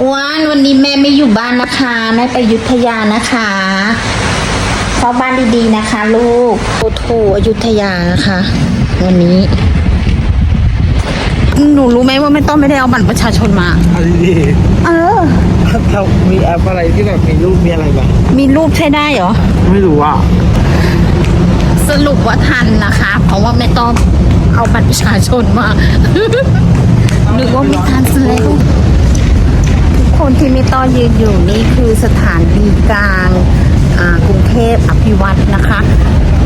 อ้วนวันนี้แม่ไม่อยู่บ้านนะคะแม่ไปอยุธยานะคะเข้าบ้านดีๆนะคะ ลูกโอ้โถอยุธยานะคะ วันนี้หนูรู้ไหมว่าไม่ต้องไม่ได้เอาบัตรประชาชนมาเอาดีเออๆเรามีแอปอะไรที่แบบมีรูปมีอะไรบ้างมีรูปใช้ได้เหรอ ไม่รู้อะสรุปว่าทันนะคะ เพราะว่าไม่ต้องเอาบัตรประชาชนมา นึกว่าไม่ทันซะแล้วทุก คนที่ไม่ต้อยืนอยู่นี่คือสถานีกลางกรุงเทพอภิวัตนะคะ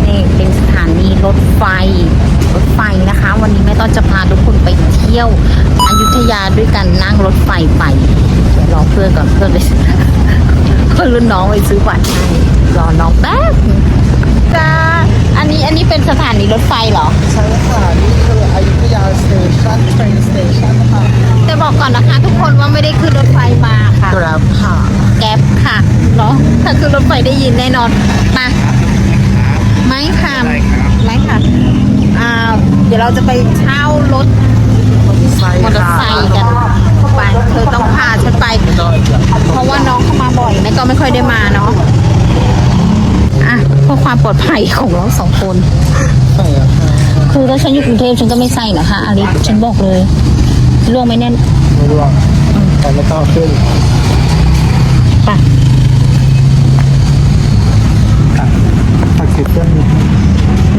นี่เป็นสถานีรถไฟรถไฟนะคะ วันนี้แม่ต้อจะพาทุกคนไปเที่ยวอยุธยาด้วยกันนั่งรถไฟไปเดี๋ยวรอเพื่อนก่อนเพื่อนไปเพื่อนรุ่นน้องไปซื้อบัตรให้รอน้องแป๊บจ้า อันนี้อันนี้เป็นสถานีรถไฟเหรอ ใช่ค่ะนี่คืออยุธยาสเตชันเทรนสเตชันค่ะแต่บอกก่อนนะคะ ทุกคนว่าไม่ได้ขึ้นรถไฟมาค่ะกราฟค่ะแก๊ปค่ะเนาะถ้าขึ้นรถไฟได้ยินแน่นอนมาไม่ค่ะไม่ค่ะอ่าเดี๋ยวเราจะไปเช่ารถมอเตอร์ไซค์กันไปเธอต้องพาฉันไป เพราะว่าน้องเข้ามาบ่อยแม่ก็ไม่ค่อยได้มาเนาะ อะเพื่อความปลอดภัยของเราสองคนใช่อะค่ะคือถ้าฉันอยู่กรุงเทพฉันก็ไม่ใส่นะคะอาริสฉันบอกเลยล่วงไหม่แน่นไม่รู้อะแต่ไม่ต้องขึ้นไปอะตักสิบเครื่องนี้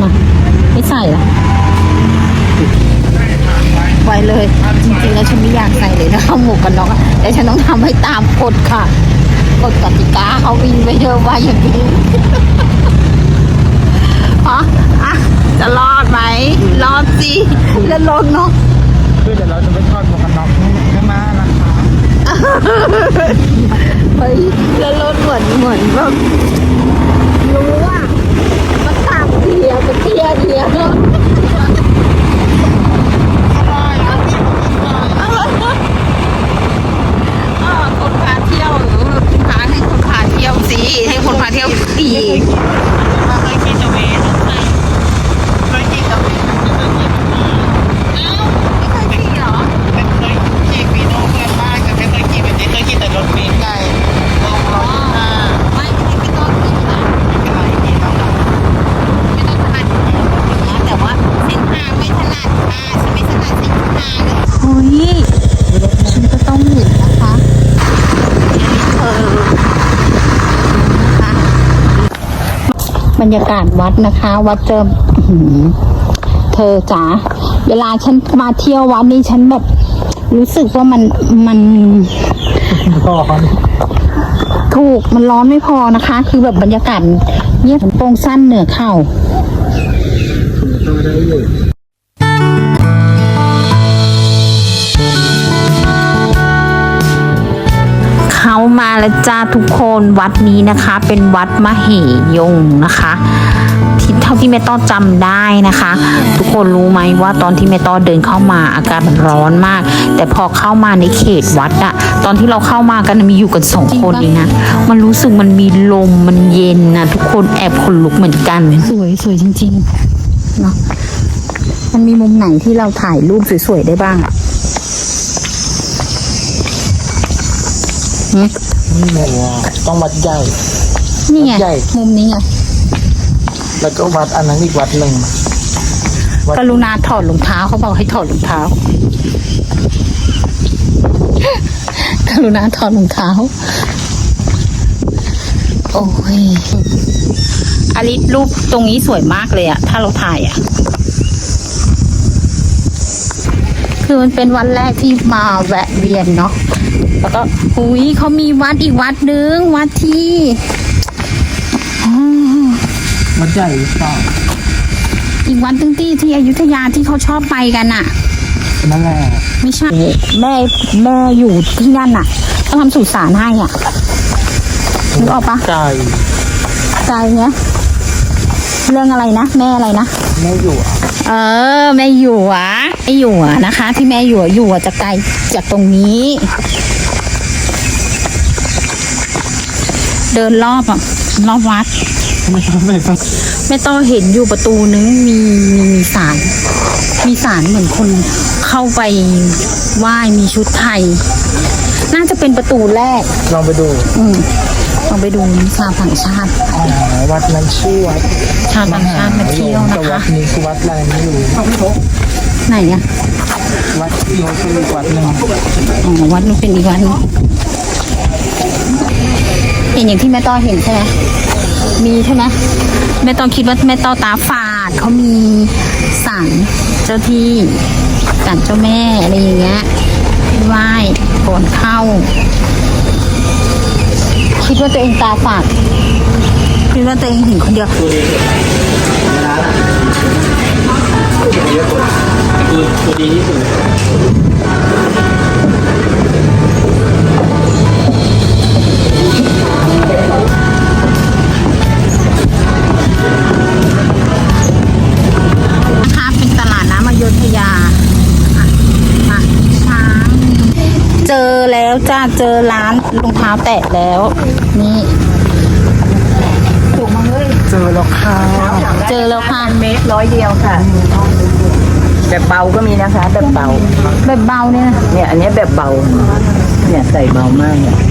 มาไม่ใส่ละไว้เลย จริงๆแล้วฉันไม่อยากใส่เลยนะคะหมวกกันน็อกอะแต่ฉันต้องทำให้ตามกฎค่ะ กฎกติกาเขาวินไว้เยอะว่าอย่างนี้อ๋ออะจะรอดไหม รอดสิแล้วรถเนาะคือเดี๋ยวเราจะไปทอดหมวกกันน็อกข้างหน้านะคะเฮ้ยแล้วรถเหมือนเหมือนแบบรู้ว่ามันตามเทียมันเทียเทียเนาะเออคนพาเที่ยวหรือพาให้คนพาเที่ยวสิให้คนพาเที่ยวดี เคยกินจะเวสเคยกินจะเวส อ้าวไม่เคยขี่เหรอ เป็นเคยขี่ฟีโน่เพื่อนบ้านกับไม่เคยขี่แบบนี้เคยขี่แต่รถเมล์ไงลองลองอ่า ไม่ไม่ไม่ต้องขี่นะ เป็นไรนี่ต้อง ไม่ต้องถนัดนะแต่ว่าเส้นทางไม่ถนัดค่ะฉันไม่ถนัดเส้นทางเฮ้ยฉันก็ต้องเห็นนะคะเออนะคะ บรรยากาศวัดนะคะ วัดเจิมอื้อหือเธอจ๋าเวลาฉันมาเที่ยววัดนี่ฉันแบบ รู้สึกว่ามันมันก็เขาถูกมันร้อนไม่พอนะคะ คือแบบบรรยากาศเงียบโปร่งสั้นเหนือเข่า มาแล้วจ้าทุกคนวัดนี้นะคะ เป็นวัดมเหยงนะคะที่เท่าที่แม่ต้อจำได้นะคะ ทุกคนรู้ไหมว่าตอนที่แม่ต้อเดินเข้ามาอากาศมันร้อนมาก แต่พอเข้ามาในเขตวัดอะตอนที่เราเข้ามากันมีอยู่กันสองคนเองนะมันรู้สึกมันมีลมมันเย็นนะทุกคนแอบขนลุกเหมือนกัน สวยสวยจริงๆเนาะมันมีมุมไหนที่เราถ่ายรูปสวยๆได้บ้างอะหึ นี่ไงต้องวัดใหญ่นี่ไงใหญ่ มุมนี้ไง แล้วก็วัดอันนั้นอีกวัดหนึ่งวัดกรุณาถอดรองเท้าเขาบอกให้ถอดรองเท้า กรุณาถอดรองเท้า โอ้ยอลิสรูปตรงนี้สวยมากเลยอะถ้าเราถ่ายอะคือมันเป็นวันแรกที่มาแวะเวียนเนาะ แล้วก็หุยเขามีวัดอีกวัดนึง วัดที่อ๋อวัดใหญ่หรือเปล่าอีกวันตึงที่ที่อยุธยาที่เขาชอบไปกันอะนั่นแหละไม่ใช่แม่แม่อยู่ที่นั่นน่ะต้องทำสุสานให้อะนึกออกปะไก่ใจเนี้ยเรื่องอะไรนะแม่อะไรนะแม่อยู่อะเออแม่หยวแม่หยวนะคะ ที่แม่หยวอยู่จะไกลจากตรงนี้ เดินรอบอะรอบวัด ไม่ไม่ไม่แม่ต้องเห็นอยู่ประตูนึงมีมีมีสารมีสารเหมือนคนเข้าไปไหว้มีชุดไทย น่าจะเป็นประตูแรก ลองไปดูอืมลองไปดูชาวต่างชาติ อ๋อวัดนั้นชื่อวัดชาวต่างชาติมาเที่ยวแต่นะวัคะดนี้คือวัดอะไรไม่รู้ไหนอะวัดโยคืออีกวัดหนึ่งอ๋อวัดมันเป็นอีกวัดหนึง เห็นอย่างที่แม่ต้อเห็นใช่ไหมมีใช่ไหมแม่ต้อคิดว่าแม่ต้อตาฝาดเขามีศาลเจ้าที่ศาลเจ้าแม่อะไรอย่างเงี้ยไหว้ก่อนเข้า คิดว่าตัวเองตาฝาดคิดว่าตัวเองเห็นคนเดียวตัวดีที่สุด เจอร้านรองเท้าแตะแล้ว นี่ถูกมาเลยเจอแล้วค่ะเจอแล้วค่ะเมตรร้อยเดียวค่ะ แบบเบาก็มีนะคะ แบบเบา แบบเบาเนี่ยนะเนี่ยอันเนี้ยแบบเบา เนี่ยใส่เบามากเนี่ยจะ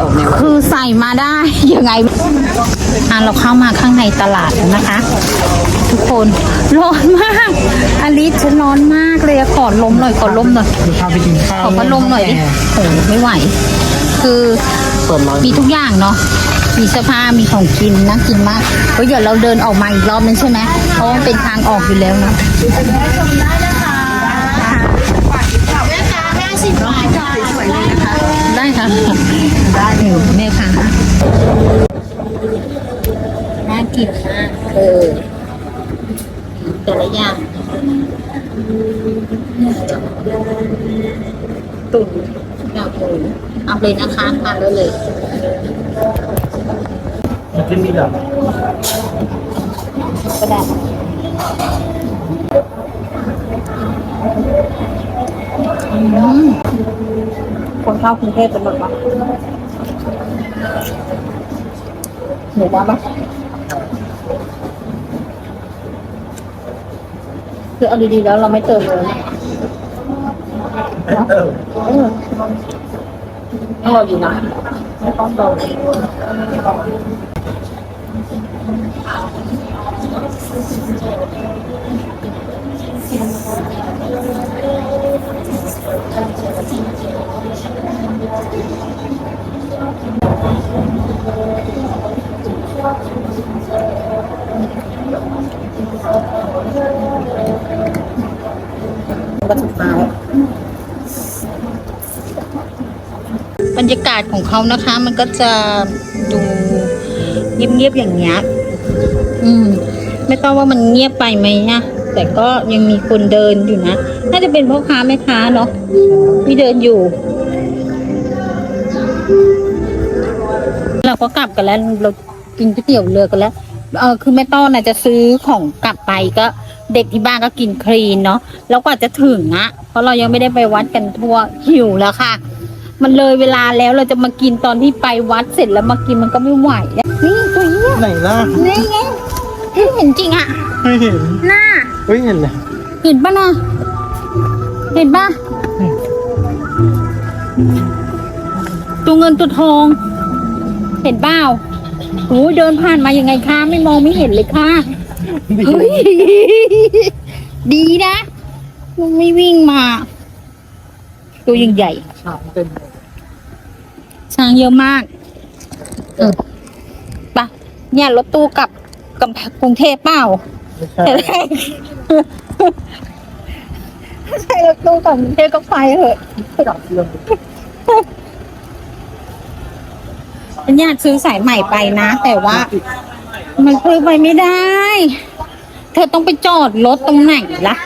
ออกแนวคือใส่มาได้ยังไงอะเราเข้ามาข้างในตลาดแล้วนะคะ ทุกคนร้อนมากอลิสฉันร้อนมากเลยอะขอลมหน่อยขอลมหน่อยดูพาไปกินข้าวขอพัดลมหน่อยดิโอ้โหไม่ไหว คือเปิดร้านมีทุกอย่างเนาะมีเสื้อผ้ามีของกินนะกินมากเฮ้ยเดี๋ยวเราเดินออกมาอีกรอบนึงใช่ไหมเพราะว่ามันเป็นทางออกอยู่แล้วนะได้ค่ะได้หนูแม่ค่ะ น่ากินมากเออแต่ละอย่างตุ่นแบบหมูเอาเลยนะคะทานได้เลยมันจะมีแบบก็ได้อืม คนเข้ากรุงเทพเป็นหมดปะหนูว่าปะคือเอาดีๆแล้วเราไม่เติมเลยนะเอออร่อยอยู่นะไม่ต้องเติม ก็สุดท้บรรยากาศของเขานะคะ มันก็จะดูเงียบๆอย่างเงี้ย อืม ไม่ต้องว่ามันเงียบไปไหมนะแต่ก็ยังมีคนเดินอยู่นะ น่าจะเป็นพ่อค้าแม่ค้าเนาะที่เดินอยู่ ก็กลับกันแล้วเรากินก๋วยเตี๋ยวเรือกันแล้วเออคือแม่ต้อนน่ะจะซื้อของกลับไปก็เด็กที่บ้านก็กินคลีนเนาะแล้วกว่าจะถึงอะเพราะเรายังไม่ได้ไปวัดกันทั่วหิวแล้วค่ะ มันเลยเวลาแล้วเราจะมากินตอนที่ไปวัดเสร็จแล้วมากินมันก็ไม่ไหวอะนี่ตัวเนี้ยไหนล่ะนี่ไงเห็นจริงอะไม่เห็นหน้าเฮ้ยเห็นเลยเห็นปะนะเห็นปะตัวเงินตัวทอง เห็นเปล่าโอ้ยเดินผ่านมายังไงคะไม่มองไม่เห็นเลยค่ะเฮ้ยดีนะมันไม่วิ่งมา ตัวยังใหญ่ฉากเต็มช้างเยอะมากเออปะเนี่ยรถตู้กลับกำแพงกรุงเทพเปล่าไม่ใช่ใช่รถตู้กลับกรุงเทพก็ไปเถอะจับเรื่อง ฉันอยากซื้อสายใหม่ไปนะ แต่ว่ามันซื้อไปไม่ได้ เธอต้องไปจอดรถตรงไหนล่ะ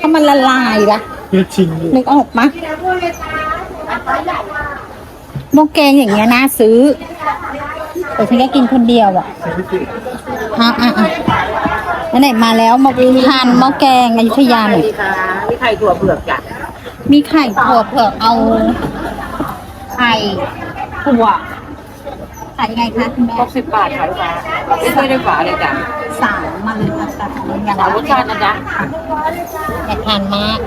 ถ้ามันละลายล่ะคือจริงอยู่นึกออกมะหม้อแกงอย่างเงี้ยน่าซื้อแต่ฉันก็กินคนเดียวอะอะอะอะไหนๆมาแล้วมาทานหม้อแกงอยุธยาหน่อยดีค่ะมีไข่ถั่วเผือกจ้ะมีไข่ถั่วเผือกเอาไข่ถั่ว ขายยังไงคะคุณแม่หกสิบบาทค่ะลูกค้าไม่ค่อยได้ฝาเลยจ้ะสามมาเลยค่ะสามอย่างสามรสชาตินะจ๊ะอยากทานมาก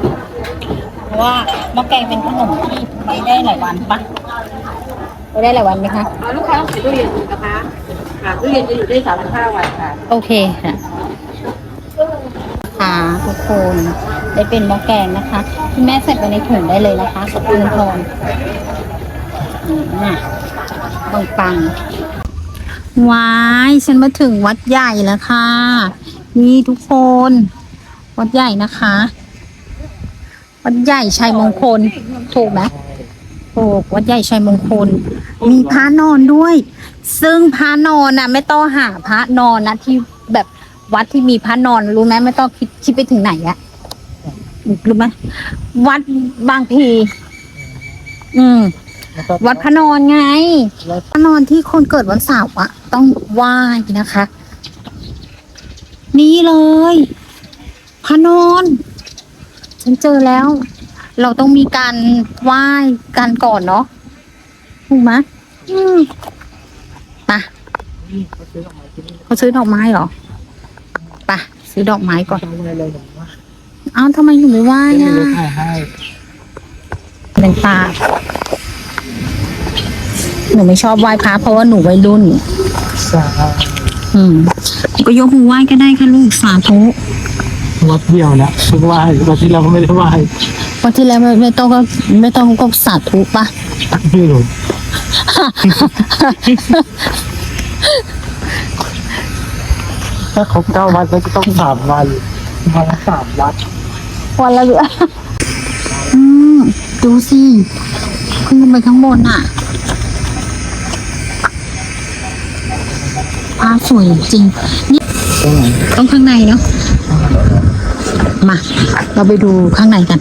เพราะว่าหม้อแกงเป็นขนมที่ไม่ได้หลายวันปะไม่ได้หลายวันไหมคะลูกค้าต้องใส่ตู้เย็นนะคะค่ะตู้เย็นจะอยู่ได้สามถึงห้าวันค่ะ โอเคค่ะค่ะทุกคนได้เป็นหม้อแกงนะคะคุณแม่ใส่ไปในถุงได้เลยนะคะสปูนทองน่ะ ปังปังว้ายฉันมาถึงวัดใหญ่แล้วค่ะ นี่ทุกคน วัดใหญ่นะคะ วัดใหญ่ชัยมงคล ถูกไหมถูกวัดใหญ่ชัยมงคล มีพระนอนด้วย ซึ่งพระนอนน่ะไม่ต้องหาพระนอนนะที่แบบวัดที่มีพระนอนรู้ไหมไม่ต้องคิดคิดไปถึงไหนอะรู้ไหมวัดบางพี อืม วัดพระนอนไงพระนอนที่คนเกิดวันเสาร์อะต้องไหว้นะคะ นี่เลยพระนอนฉันเจอแล้ว เราต้องมีการไหว้กันก่อนเนาะถูกไหมอืมไปะเขาซื้อดอกไม้เหรอไปะซื้อดอกไม้ก่อนทำอะไรเลยหนูว่าเอ้าทำไมอยู่ไม่ไหว้ไม่อะรู้ถ่ายให้แดงตา หนูไม่ชอบไหว้พระเพราะว่าหนูวัยรุ่น สาอืมก็ยกมือไหว้ก็ได้ค่ะลูกสาธุวัดเดียวนะคือไหว้วัดที่เราก็ไม่ได้ไหว้วันที่แล้วไม่ไม่ต้องก็ไม่ต้องก็สาธุปะไม่รู้ ถ้าครบเก้าวัดก็จะต้องสามวันวันละสามวัดวันละเรืออืมดูสิขึ้นไปข้างบนอะาสวยจริง นี่ต้องข้างในเนาะ มา เราไปดูข้างในกัน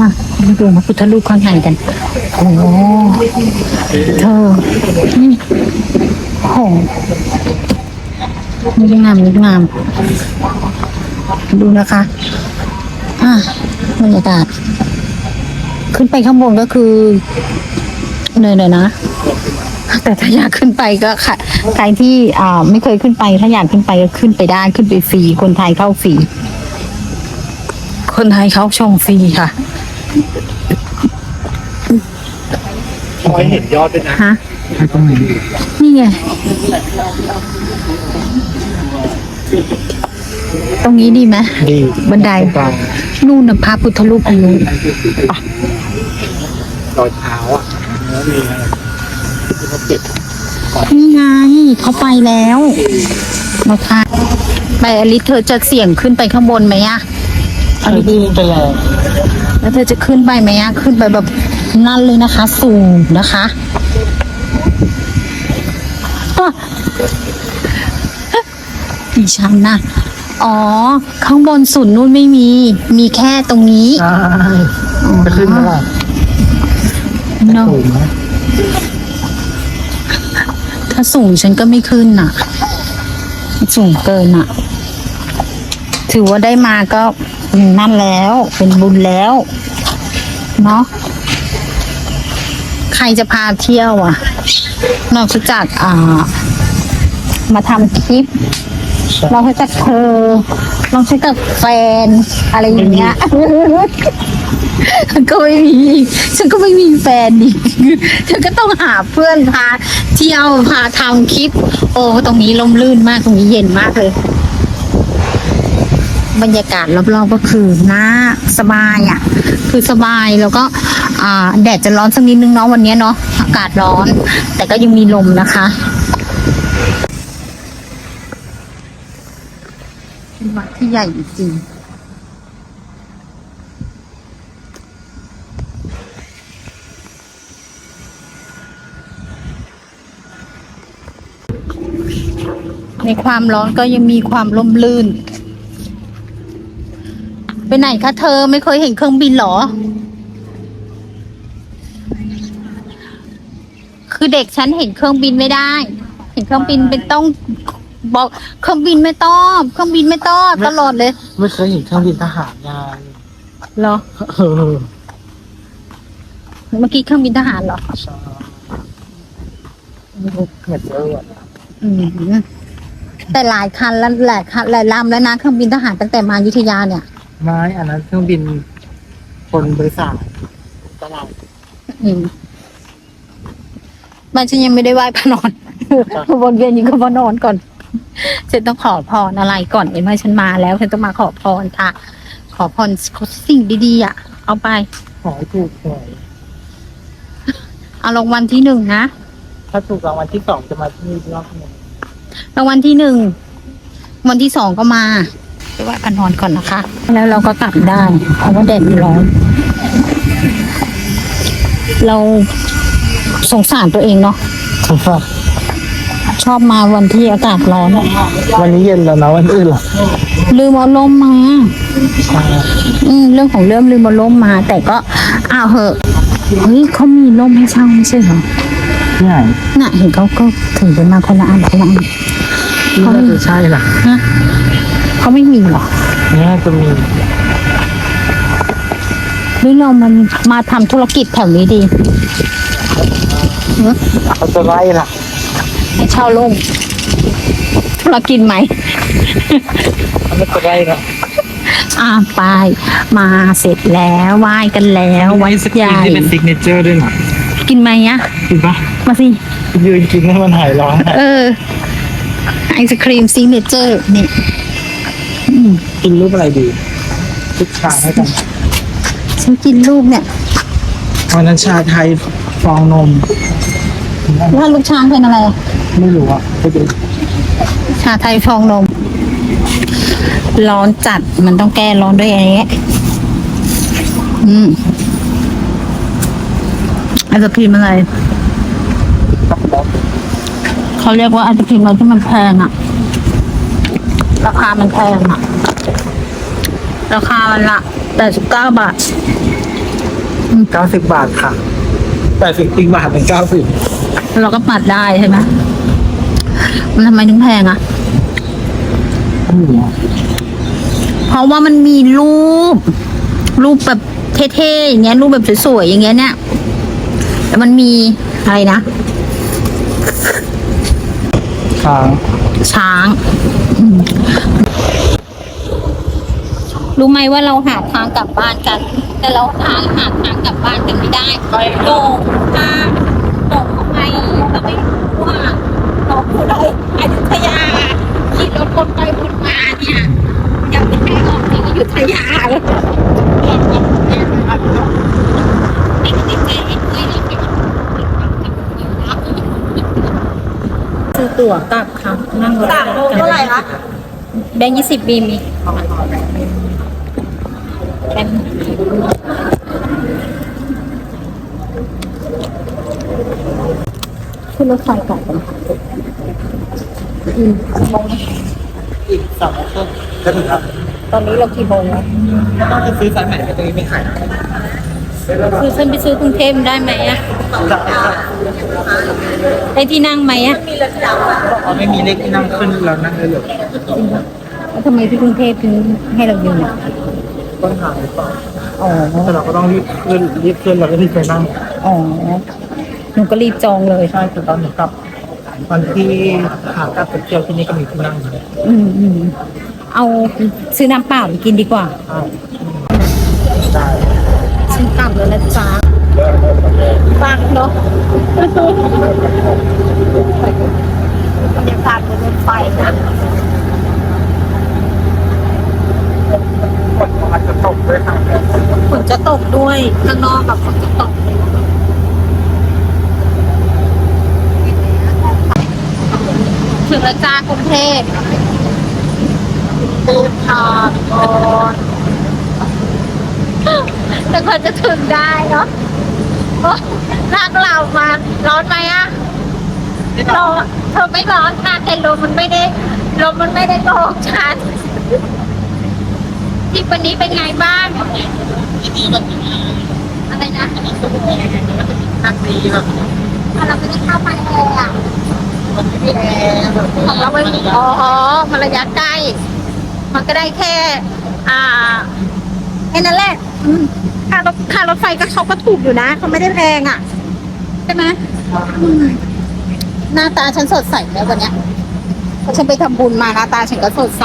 มาไปดูพระพุทธรูปข้างในกัน โอ้เธอ นี่โอ้โหนี่งามนี่งาม ดูนะคะอะบรรยากาศ ขึ้นไปข้างบนก็คือ เหนื่อยๆนะ แต่ถ้าอยากขึ้นไปก็ค่ะใครที่อ่าไม่เคยขึ้นไป ถ้าอยากขึ้นไปก็ขึ้นไปได้ขึ้นไปฟรีคนไทยเข้าฟรีคนไทยเข้าชมฟรีค่ะคอยเห็นยอดด้วยนะฮะตรงไหนนี่ไง ตรงนี้ดีไหมดีบันไดกลางนู่นนะพระพุทธรูปอันนู้นรอยเท้าอะ แล้วมีอะไรที่เขาเก็บนี่ไงเขาไปแล้วนะคะไปอลิสเธอจะเสี่ยงขึ้นไปข้างบนไหมอะอันนี้ดีไปแล้วแล้วเธอจะขึ้นไปไหมอะขึ้นไปแบบนั่นเลยนะคะ สูงนะคะดิฉันนะอ๋อ ข้างบนสุดนู่นไม่มี มีแค่ตรงนี้ใช่จะขึ้นไหมล่ะ เนาะสูงไหมถ้าสูงฉันก็ไม่ขึ้นน่ะ สูงเกินน่ะ ถือว่าได้มาก็นั่นแล้ว เป็นบุญแล้ว เนาะใครจะพาเที่ยวอะ นอกจากอ่า มาทำคลิปนอกจากเธอนอกจากแฟนอะไรอย่างเงี้ย ก็ไม่มีฉันก็ไม่มีแฟนดิฉันก็ต้องหาเพื่อนพาเที่ยวพาทำคลิป โอ้ตรงนี้ลมลื่นมากตรงนี้เย็นมากเลย บรรยากาศรอบๆก็คือน่าสบายอะ คือสบายแล้วก็แดดจะร้อนสักนิดนึงเนาะวันนี้เนาะอากาศร้อน แต่ก็ยังมีลมนะคะเป็นวัดที่ใหญ่จริง ในความร้อนก็ยังมีความร่มรื่น ไปไหนคะเธอไม่เคยเห็นเครื่องบินเหรอ คือเด็กฉันเห็นเครื่องบินไม่ได้ เห็นเครื่องบินเป็นต้องบอกเครื่องบินไม่ต้อง เครื่องบินไม่ต้อง ตลอดเลย ไม่เคยเห็นเครื่องบินทหารงานเหรอ เออ เมื่อกี้เครื่องบินทหารเหรอ ใช่เหมือนเดิมอะอืม แต่หลายคันแล้วหลายคันหลายลำแล้วนะเครื่องบินทหารตั้งแต่มาอยุธยาเนี่ย ไม้อันนั้นเครื่องบินคนบริษัทตลาดอืมมันฉันยังไม่ได้ไหว้พระนอนวนเวียนอยู่กับพระนอนก่อนฉันต้องขอพรอะไรก่อนเห็นไหมฉันมาแล้วฉันต้องมาขอพรค่ะ ขอพรสิ่งดีๆอะ เอาไป ขอให้ถูกหวยเอารางวัลที่หนึ่งนะ ถ้าถูกรางวัลที่สองจะมาที่นี่อีกรอบหนึง รางวัลที่หนึ่งวันที่สองก็มาไปไหว้พระนอนก่อนนะคะ แล้วเราก็กลับได้เพราะว่าแดดมันร้อน เราสงสารตัวเองเนาะครับชอบมาวันที่อากาศร้อนวันนี้เย็นแล้วนะวันอื่นเหรอลืมเอาล่มมาใช่อืมเรื่องของเรื่องลืมเอาล่มมา แต่ก็อ้าวเหอะเฮ้ยเขามีล่มให้เช่าไม่ใช่เหรอ ที่ไหนน่ะเห็นเขาก็ถือกันมาคนละอันคนละอันที่น่าจะใช่ล่ะฮะเขาไม่มีเหรอเนี่ยจะมีหรือเรามันมาทำธุรกิจแถวนี้ดีหึเขาจะไล่ล่ะให้เช่าล่มธุรกิจไหมเขาไม่จะไล่ล่ะอ่าไปมาเสร็จแล้วไหว้กันแล้ววัดมีสกใหรีนญ่ที่เป็นซิกเนเจอร์ด้วยนะกินไหมอะกินปะ มาสิ ยืนกินให้มันหายร้อนอะเออ ไอศครีมซิงเนเจอร์นี่อืมกินรูปอะไรดีทุกชาให้กัน ฉันกินลูกเนี่ย วันนั้นชาไทยฟองนม ว่าลูกช้างเป็นอะไร ไม่รู้อะไปดูชาไทยฟองนม ร้อนจัดมันต้องแก้ร้อนด้วยอันนี้อืมไอศครีมอะไร เขาเรียกว่าไอศครีมอะไรที่มันแพงอะราคามันแพงอะราคามันละแปดสิบเก้าบาทเก้าสิบบาทค่ะแปดสิบอีกบาทเป็นเก้าสิบเราก็ปัดได้ใช่ไหมมันทำไมถึงแพงอะไม่รู้อะเพราะว่ามันมีรูป รูปแบบเท่ๆอย่างเงี้ยรูปแบบสวยๆอย่างเงี้ยเนี่ยแล้วมันมีอะไรนะ ค้าง ช้างอืมรู้ไหมว่าเราหาทางกลับบ้านกัน แต่เราหาหาทางกลับบ้านกันไม่ได้โดงทางโดงทำไมเราไม่รู้ว่าเราผู้ใดอยุธยาขี่รถวนไปวนมาเนี่ยยังไม่ให้ออกจากอยุธยาเลยซื้อ ตั๋วกลับค่ะนั่งรถสามโลเท่าไหร่คะแบงค์ยี่สิบบีมีแบงค์ขึ้นรถไฟกลับกันค่ะอืมโมงนะอีกสองโมงครึ่งจะถึงแล้วตอนนี้เรากี่โมงแล้วต้องจะซื้อสายใหม่ไปตรงนี้ไม่ขายคือฉันไปซื้อกรุงเทพได้ไหมอะ ได้ครับได้ที่นั่งไหมอะเขาไม่มีเลขที่นั่งขึ้นเรานั่งได้เลยแล้วทำไมที่กรุงเทพถึงให้เรายืนอะต้นทางหรือเปล่าอ๋อแต่เราก็ต้องรีบขึ้นรีบขึ้นเราก็รีบไปนั่งอ๋อหนูก็รีบจองเลยใช่คือตอนหนูกลับวันที่ขากลับไปเที่ยวที่นี่ก็มีที่นั่งอยู่อืมอืมเอาซื้อน้ำเปล่าไปกินดีกว่าใช่ได้ฉันกลับแล้วนะจ๊ะ ฟังเนาะบรรยากาศบนรถไฟนะฝนอาจจะตกด้วยค่ะฝนจะตกด้วยข้างนอกแบบฝนจะตกถึงแล้วจ้ากรุงเทพตื่นทางก่อนแต่กว่าจะถึงได้เนาะโอ๊ย ลากเรามา ร้อนไหมอะร้อนเธอไม่ร้อนค่ะแต่ลมมันไม่ได้ลมมันไม่ได้โกงฉันทริปวันนี้เป็นไงบ้างอะไรนะนั่งดีแบบอะเราไม่ได้เข้าไปเลยอะของเราไม่มีอ๋อมันระยะใกล้ มันก็ได้แค่ อ่าแค่นั้นแหละอืม ค่ารถค่ารถไฟก็เขาก็ถูกอยู่นะเขาไม่ได้แพงอะใช่ไหมอืมหน้าตาฉันสดใสแล้ววันเนี้ยฉันไปทำบุญมาหน้าตาฉันก็สดใส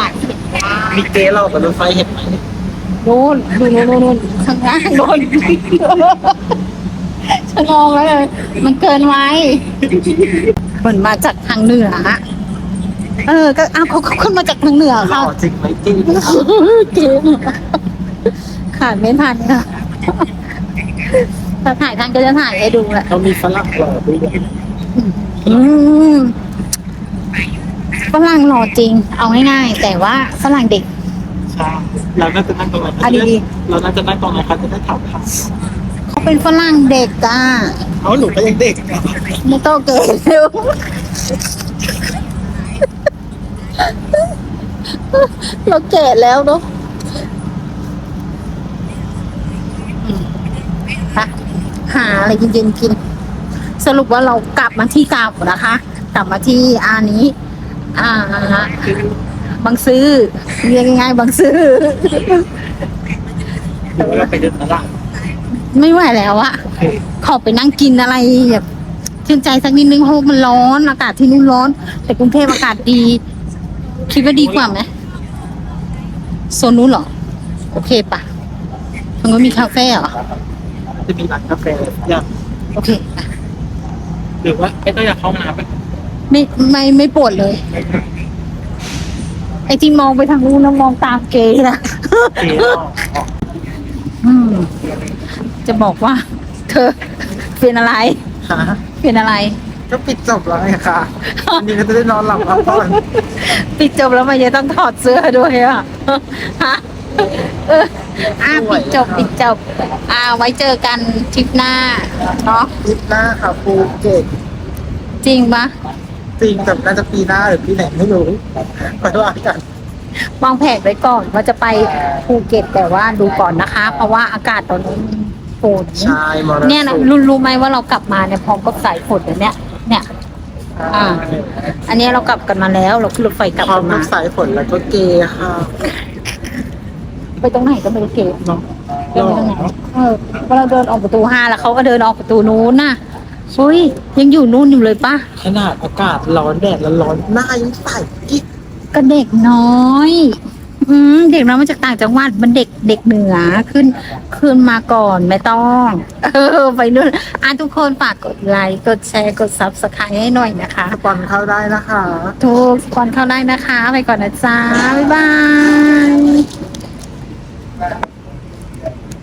มีเจ๊เรากับรถไฟเห็นไหมนู่นดูนู่นนู่นนู่นข้างล่างโดนฉันงงแล้วเลยมันเกินไว้เหมือนมาจากทางเหนืออะเออ ก็อ้าวเขาเขาขึ้นมาจากทางเหนือหล่ค่ะอจริงไหมจริง เก่งขาดไม่ทันค่ะ ถ้าถ่ายทันก็จะถ่ายให้ดูแหละเขามีฝรั่งหล่อด้วยอืมฝรั่งหล่อจริง เอาง่ายๆ แต่ว่าฝรั่งเด็ก ใช่เราน่าจะนั่งตรงนั้นอะดี เราน่าจะนั่งตรงนั้นเขาจะได้ถามทางเขาเป็นฝรั่งเด็กอะเอาหนูก็ยังเด็กอะไม่ต้องเกิดเร็วเราแก่แล้วเนาะอืมไป หาอะไรเย็นๆกิน สรุปว่าเรากลับมาที่เก่านะคะ กลับมาที่อานี้ อ่าบางซื้อเรียกง่ายๆบางซื้อหรือว่าเราไปเดินตลาดไม่ไหวแล้วอะขอไปนั่งกินอะไรแบบชื่นใจสักนิดนึงเพราะมันร้อน อากาศที่นู่นร้อน แต่กรุงเทพอากาศดี คิดว่าดีกว่าไหมโซนนู้นเหรอ โอเคปะทางนู้นมีคาเฟ่เหรอ จะมีร้านกาแฟอย่างโอเคปะหรือว่าไม่ต้องอยากเข้าห้องน้ำไปไม่ไม่ไม่ปวดเลย ไอ้ที่มองไปทางนู้นนะมองตามเกย์นะเจ๊ออกอืมจะบอกว่า เธอเป็นอะไรฮะเป็นอะไร ก็ปิดจบแล้วไงคะวันนี้ก็จะได้นอนหลับพักผ่อนปิดจบแล้วมันจะต้องถอดเสื้อด้วยอะฮะเออ อะปิดจบปิดจบ อ่า ไว้เจอกันทริปหน้าเนาะทริปหน้าค่ะภูเก็ตจริงปะจริงแต่น่าจะปีหน้าหรือปีไหนไม่รู้ไปว่ากันวางแผนไว้ก่อนว่าจะไปภูเก็ตแต่ว่าดูก่อนนะคะ เพราะว่าอากาศตอนนี้ฝนใช่มรสุมเนี่ยนะรู้รู้ไหมว่าเรากลับมาเนี่ยพร้อมกับสายฝนเลยเนี่ยเนี่ยอ่า อันนี้เรากลับกันมาแล้ว เราขึ้นรถไฟกลับพร้อกัมนกัมาบสายฝนแล้วก็เกย์ค่ะ ไปตรงไหนก็ไม่รู้เก๋เนาะเดินไปตรงไหนเออพอเราเดินออกประตูห้าแล้วเขาก็เดินออกประตูนู้นน่ะเฮ้ยยังอยู่นู่นอยู่เลยปะขนาดอากาศร้อนแดดแล้วร้อนหน้ายังใสกิ๊กก็เด็กน้อยอืมเด็กน้อยมาจากต่างจังหวัดมันเด็กเด็กเหนือขึ้นขึ้นมาก่อนไม่ต้องเออไปนู่นอะทุกคนฝากกดไลค์กดแชร์กดซับสไครต์ให้หน่อยนะคะสปอนเข้าได้นะคะทุกคนเข้าได้นะคะ ไปก่อนนะจ๊ะบ๊ายบาย Thank you.